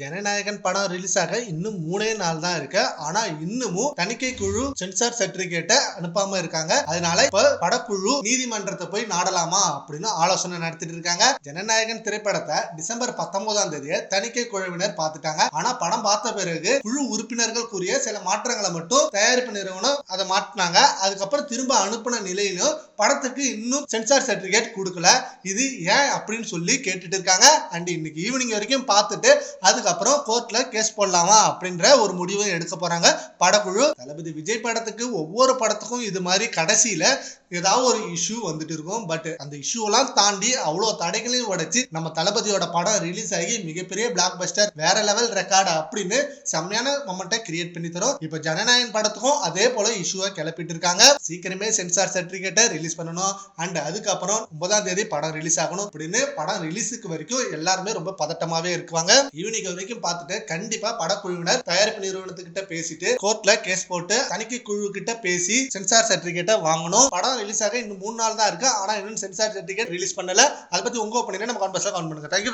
ஜனநாயகன் படம் ரிலீஸ் ஆக இன்னும் மூணே நாள் தான் இருக்கு. ஆனா இன்னமும் தணிக்கை குழு சென்சார் சர்டிபிகேட்டை அனுப்பாம இருக்காங்க. அதனால இப்ப படக்குழு நீதிமன்றத்தை போய் நாடலாமா அப்படின்னு ஆலோசனை நடத்திட்டு இருக்காங்க. ஜனநாயகன் திரைப்படத்தை டிசம்பர் பத்தொன்பதாம் தேதியை தணிக்கை குழுவினர் பார்த்துட்டாங்க. ஆனா படம் பார்த்த பிறகு குழு உறுப்பினர்கள் கூறிய சில மாற்றங்களை மட்டும் தயாரிப்பு நிறுவனம் அதை மாட்டினாங்க அதுக்கப்புறம் திரும்ப அனுப்பின நிலையிலும் படத்துக்கு இன்னும் சென்சார் சர்டிபிகேட் கொடுக்கல. இது ஏன் அப்படின்னு சொல்லி கேட்டுட்டு இருக்காங்க. அண்ட் இன்னைக்கு ஈவினிங் வரைக்கும் பார்த்துட்டு அதுக்கப்புறம் கோர்ட்ல கேஸ் போடலாமா அப்படின்ற ஒரு முடிவும் எடுக்க போறாங்க. படக்குழு தளபதி விஜய் படத்துக்கு ஒவ்வொரு படத்துக்கும் இது மாதிரி கடைசியில ஏதாவது ஒரு இஷ்யூ வந்துட்டு இருக்கும். பட் அந்த இஷ்யூலாம் தாண்டி அவ்வளோ தடைகளையும் உடைச்சு நம்ம தளபதியோட படம் ரிலீஸ் ஆகி மிகப்பெரிய பிளாக் பஸ்டர் வேற லெவல் ரெக்கார்டு அப்படின்னு செம்மையான மொமெண்ட்டை கிரியேட் பண்ணி தரும். இப்போ ஜனநாயகன் படத்துக்கும் அதே போல இஷ்யூவை கிளப்பிட்டு இருக்காங்க. சீக்கிரமே சென்சார் சர்டிபிகேட்டை ரிலீஸ் பண்ணணும். அண்ட் அதுக்கப்புறம் ஒன்பதாம் தேதி படம் ரிலீஸ் ஆகணும் அப்படின்னு படம் ரிலீஸுக்கு வரைக்கும் எல்லாருமே ரொம்ப பதட்டமாவே இருக்குவாங்க. ஈவினிங் வரைக்கும் பார்த்துட்டு கண்டிப்பா படக்குழுவினர் தயாரிப்பு நிறுவனத்துக்கிட்ட பேசிட்டு கோர்ட்ல கேஸ் போட்டு தணிக்கை குழு கிட்ட பேசி சென்சார் சர்டிபிகேட்டை வாங்கணும். படம் ரிலீஸ் ஆக இன்னும் மூணு நாள் தான் இருக்கு. ஆனா இன்னும் சென்சார் சர்டிபிகேட் ரிலீஸ் பண்ணல. அதை பத்தி உங்க ஒப்பீனியன் நம்ம கான்பர்ஸ்ல கவுண்ட் பண்ணுங்க. தேங்க்யூ